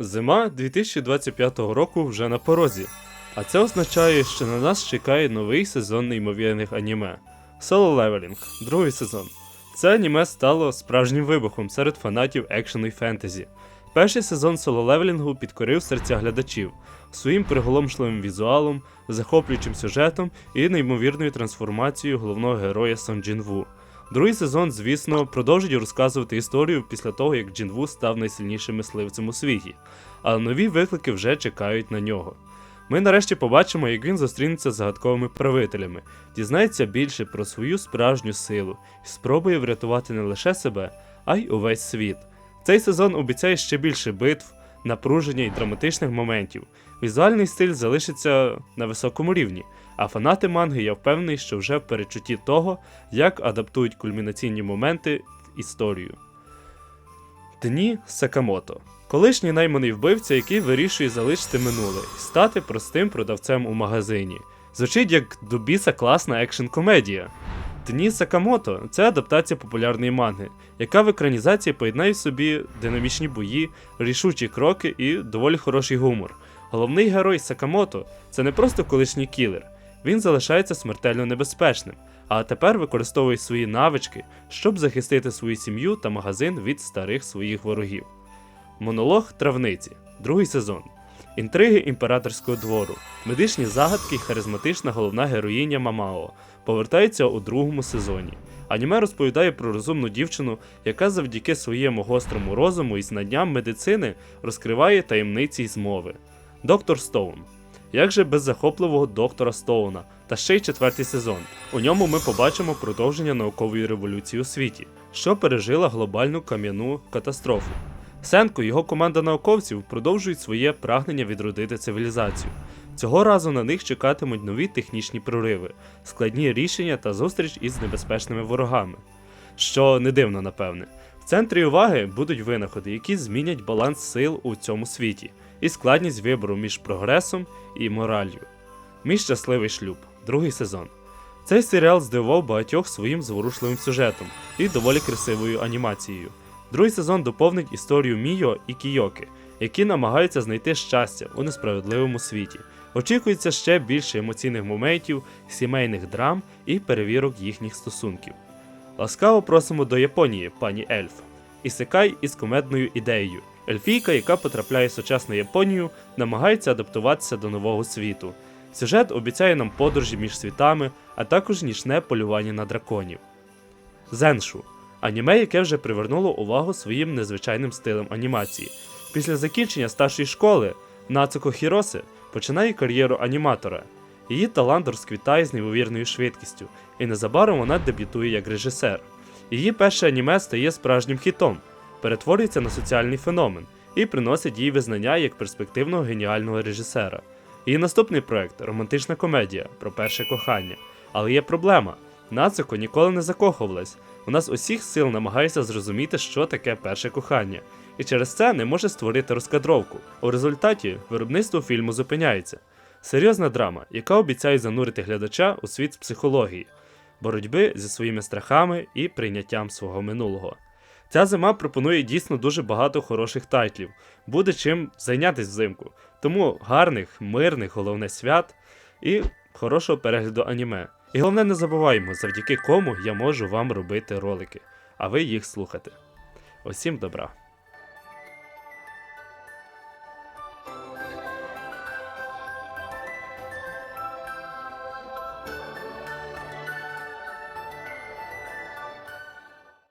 Зима 2025 року вже на порозі, а це означає, що на нас чекає новий сезон неймовірних аніме Solo Leveling, другий сезон. Це аніме стало справжнім вибухом серед фанатів екшену і фентезі. Перший сезон Solo Leveling підкорив серця глядачів своїм приголомшливим візуалом, захоплюючим сюжетом і неймовірною трансформацією головного героя Сон Джін Ву. Другий сезон, звісно, продовжить розказувати історію після того, як Джін Ву став найсильнішим мисливцем у світі, але нові виклики вже чекають на нього. Ми нарешті побачимо, як він зустрінеться з загадковими правителями, дізнається більше про свою справжню силу і спробує врятувати не лише себе, а й увесь світ. Цей сезон обіцяє ще більше битв, напруження і драматичних моментів. Візуальний стиль залишиться на високому рівні, а фанати манги я впевнений, що вже в перечутті того, як адаптують кульмінаційні моменти в історію. Дні Сакамото. Колишній найманий вбивця, який вирішує залишити минуле і стати простим продавцем у магазині. Звучить як до біса класна екшн-комедія. Дні Сакамото це адаптація популярної манги, яка в екранізації поєднає в собі динамічні бої, рішучі кроки і доволі хороший гумор. Головний герой Сакамото це не просто колишній кілер, він залишається смертельно небезпечним, а тепер використовує свої навички, щоб захистити свою сім'ю та магазин від старих своїх ворогів. Монолог травниці, другий сезон. Інтриги імператорського двору, медичні загадки і харизматична головна героїня Мамао повертаються у другому сезоні. Аніме розповідає про розумну дівчину, яка завдяки своєму гострому розуму і знанням медицини розкриває таємниці й змови. Доктор Стоун. Як же без захопливого доктора Стоуна, та ще й четвертий сезон. У ньому ми побачимо продовження наукової революції у світі, що пережила глобальну кам'яну катастрофу. Сенко і його команда науковців продовжують своє прагнення відродити цивілізацію. Цього разу на них чекатимуть нові технічні прориви, складні рішення та зустріч із небезпечними ворогами. Що не дивно, напевне. В центрі уваги будуть винаходи, які змінять баланс сил у цьому світі, і складність вибору між прогресом і мораллю. Мій щасливий шлюб, другий сезон. Цей серіал здивував багатьох своїм зворушливим сюжетом і доволі красивою анімацією. Другий сезон доповнить історію Міо і Кійоки, які намагаються знайти щастя у несправедливому світі. Очікується ще більше емоційних моментів, сімейних драм і перевірок їхніх стосунків. Ласкаво просимо до Японії, пані Ельф. Ісекай із комедною ідеєю. Ельфійка, яка потрапляє в сучасну Японію, намагається адаптуватися до нового світу. Сюжет обіцяє нам подорожі між світами, а також нічне полювання на драконів. Зеншу аніме, яке вже привернуло увагу своїм незвичайним стилем анімації. Після закінчення старшої школи Нацуко Хіросе починає кар'єру аніматора. Її талант розквітає з неймовірною швидкістю, і незабаром вона дебютує як режисер. Її перше аніме стає справжнім хітом, перетворюється на соціальний феномен і приносить їй визнання як перспективного геніального режисера. Її наступний проект романтична комедія про перше кохання. Але є проблема. Нацуко ніколи не закохувалась. Вона з усіх сил намагається зрозуміти, що таке перше кохання, і через це не може створити розкадровку. У результаті виробництво фільму зупиняється. Серйозна драма, яка обіцяє занурити глядача у світ психології, боротьби зі своїми страхами і прийняттям свого минулого. Ця зима пропонує дійсно дуже багато хороших тайтлів, буде чим зайнятися взимку. Тому гарних, мирних, головне свят і хорошого перегляду аніме. І головне не забуваємо, завдяки кому я можу вам робити ролики, а ви їх слухати. Усім добра!